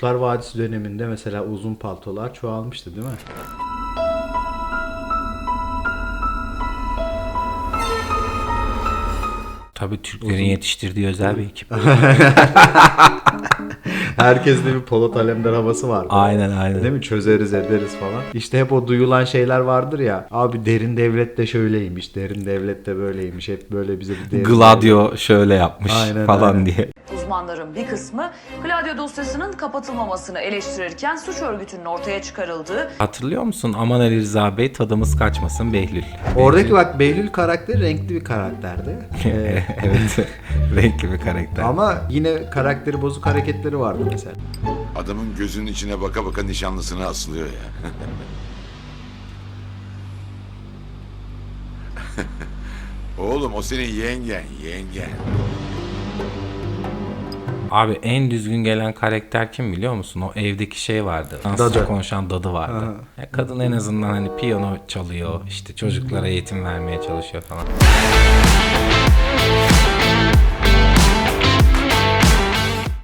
Kurtlar Vadisi döneminde mesela uzun paltolar çoğalmıştı değil mi? Tabii Türklerin yetiştirdiği özel bir ekip. Herkeste bir Polat Alemdar havası var. aynen aynen. Değil mi? Çözeriz ederiz falan. İşte hep o duyulan şeyler vardır ya. Abi derin devlet de şöyleymiş, derin devlet de böyleymiş. Hep böyle bize bir derin Gladio şöyle yapmış Aynen, falan aynen. diye. Uzmanların bir kısmı Gladio dosyasının kapatılmamasını eleştirirken suç örgütünün ortaya çıkarıldığı Hatırlıyor musun? Aman Ali Rıza Bey tadımız kaçmasın Behlül. Oradaki bak Behlül karakteri renkli bir karakterdi. Ee, evet. Renkli bir karakter. ama yine karakteri bozuk hareketleri vardı mesela. Adamın gözünün içine baka baka nişanlısına asılıyor ya. Oğlum o senin yengen, yengen. Abi en düzgün gelen karakter kim biliyor musun? O evdeki şey vardı. Dadı. konuşan dadı vardı. Ya kadın en azından hani piyano çalıyor. işte çocuklara eğitim vermeye çalışıyor falan.